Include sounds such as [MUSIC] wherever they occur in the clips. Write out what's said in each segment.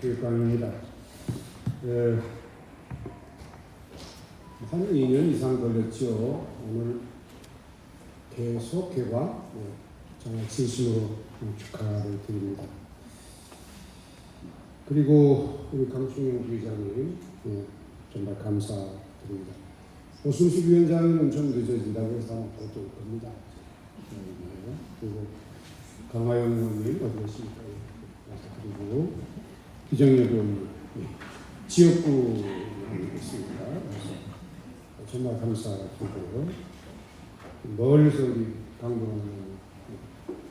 교육관입니다. 예, 한 2년 이상 걸렸죠. 오늘 계속 개관 예, 정말 진심으로 축하를 드립니다. 그리고 우리 강충영 부회장님 예, 정말 감사드립니다. 오순식 위원장님은 좀 늦어진다고 해서 곧올 겁니다. 예, 그리고 강화영 의원님 어디 계십니까? 예, 그리고 기정여도 예, 지역구 있습니다. 정말 감사드리고 멀리서 우리 강동원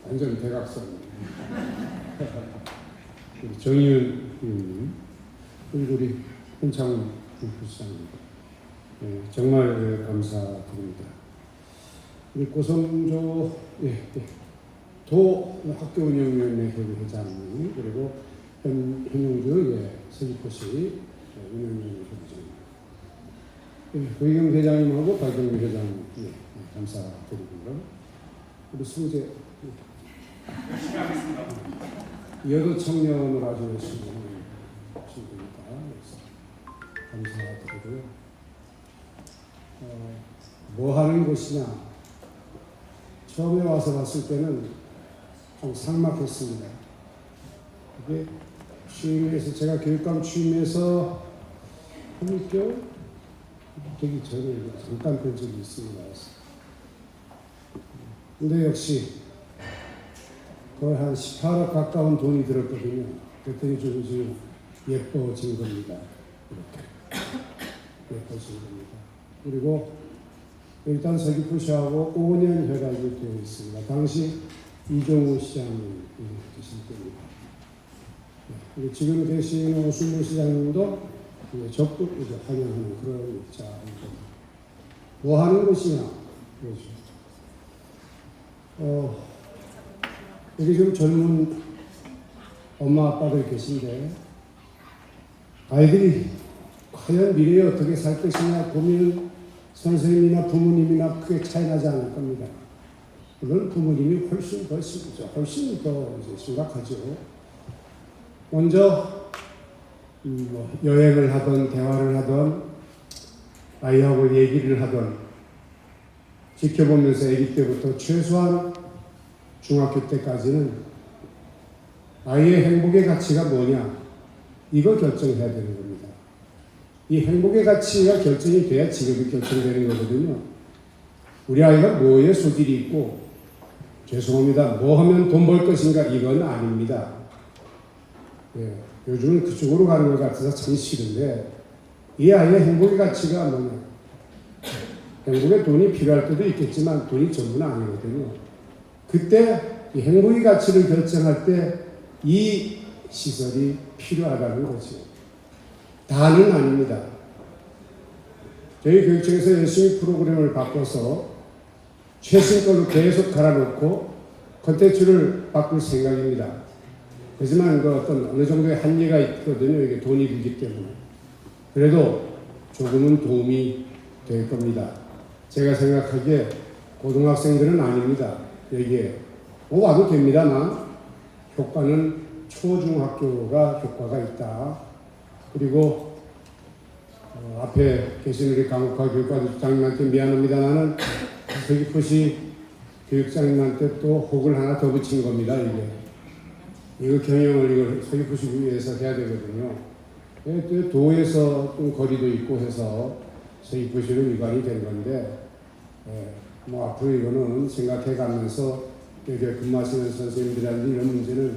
완전 대각선. [LAUGHS] 정의은 의원님 그리고 우리 현창 부부장님 예, 정말 예, 감사드립니다. 우리 고성조 예, 예, 도 학교운영위원회 회장님 그리고 현, 현용주 예, 서귀포시 예, 운영위원회 회장 예, 고희경 회장님하고 박경미 회장님 예, 예, 감사드리고요. 우리 수재 하겠습니다. 여도 청년을 아주 열심히 하는 친구입니다. 감사드리고요. 어, 뭐 하는 곳이냐? 처음에 와서 봤을 때는 좀 삭막했습니다. 이게 취임해서 제가 교육감 취임해서 한 6개월 되기 전에 잠깐 뵌 적이 있습니다. 근데 역시 거의 한 18억 가까운 돈이 들었거든요. 그랬더니 좀 이제 예뻐진 겁니다. 이렇게. 예뻐진 겁니다. 그리고 일단 서귀포시하고 5년 협약이 되어 있습니다. 당시 이종우 시장님 계실 때입니다. 네, 그리고 지금 계시는 오순무 시장님도 적극 이제 환영하는 그런 입장입니다. 뭐 하는 곳이냐? 그렇죠. 어, 여기 좀 젊은 엄마 아빠들 계신데 아이들이 과연 미래에 어떻게 살 것이냐 고민은 선생님이나 부모님이나 크게 차이 나지 않을 겁니다. 물론 부모님이 훨씬 더. 훨씬 더 이제 심각하죠. 먼저 음, 뭐 여행을 하던 대화를 하던 아이하고 얘기를 하던 지켜보면서 아기 때부터 최소한 중학교 때까지는 아이의 행복의 가치가 뭐냐 이거 결정해야 되는 겁니다. 이 행복의 가치가 결정이 돼야 직업이 결정되는 거거든요. 우리 아이가 뭐에 소질이 있고 죄송합니다. 뭐 하면 돈 벌 것인가 이건 아닙니다. 예, 요즘은 그쪽으로 가는 것 같아서 참 싫은데 이 아이의 행복의 가치가 뭐냐 행복에 돈이 필요할 때도 있겠지만 돈이 전부는 아니거든요. 그때 이 행복의 가치를 결정할 때 이 시설이 필요하다는 거죠. 다는 아닙니다. 저희 교육청에서 열심히 프로그램을 바꿔서 최신 걸로 계속 갈아놓고 컨텐츠를 바꿀 생각입니다. 하지만 그 어떤 어느 정도의 한계가 있거든요. 이게 돈이 들기 때문에. 그래도 조금은 도움이 될 겁니다. 제가 생각하기에 고등학생들은 아닙니다. 여기에 뭐 와도 됩니다만 효과는 초중학교가 효과가 있다. 그리고 어, 앞에 계신 우리 강국화 교육과장님한테 미안합니다. 나는 서귀포시 교육장님한테 또 혹을 하나 더 붙인 겁니다. 이게 이거 경영을 이걸 서귀포시 위에서 해야 되거든요. 예, 또 도에서 좀 거리도 있고 해서 서귀포시로 위반이 된 건데 예, 뭐 앞으로 이거는 생각해 가면서 여기 근무하시는 선생님들한테 이런 문제는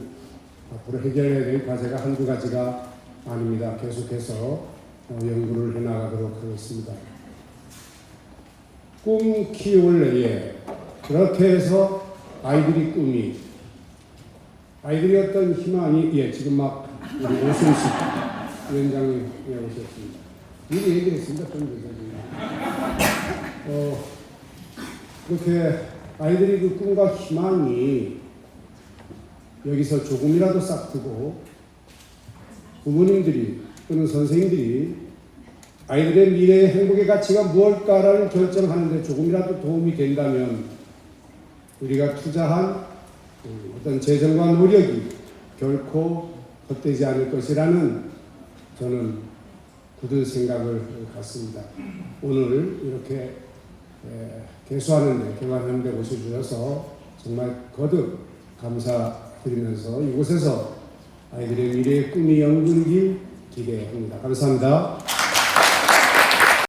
앞으로 해결해야 될 과제가 한두 가지가 아닙니다. 계속해서 어, 연구를 해 나가도록 하겠습니다. 꿈 키울 내에 그렇게 해서 아이들이 꿈이 아이들이 어떤 희망이 예 지금 막 우리 오순식 위원장님 예, 오셨습니다. 미리 얘기했습니다. 좀 전에. 어 그렇게 아이들이 그 꿈과 희망이 여기서 조금이라도 싹트고 부모님들이 또는 선생님들이 아이들의 미래의 행복의 가치가 무엇일까라는 결정하는데 조금이라도 도움이 된다면 우리가 투자한 어떤 재정과 노력이 결코 헛되지 않을 것이라는 저는 굳은 생각을 갖습니다. 오늘 이렇게 에, 개수하는데 개관하는데 오셔주셔서 정말 거듭 감사드리면서 이곳에서 아이들의 미래의 꿈이 연구길 기대합니다. 감사합니다.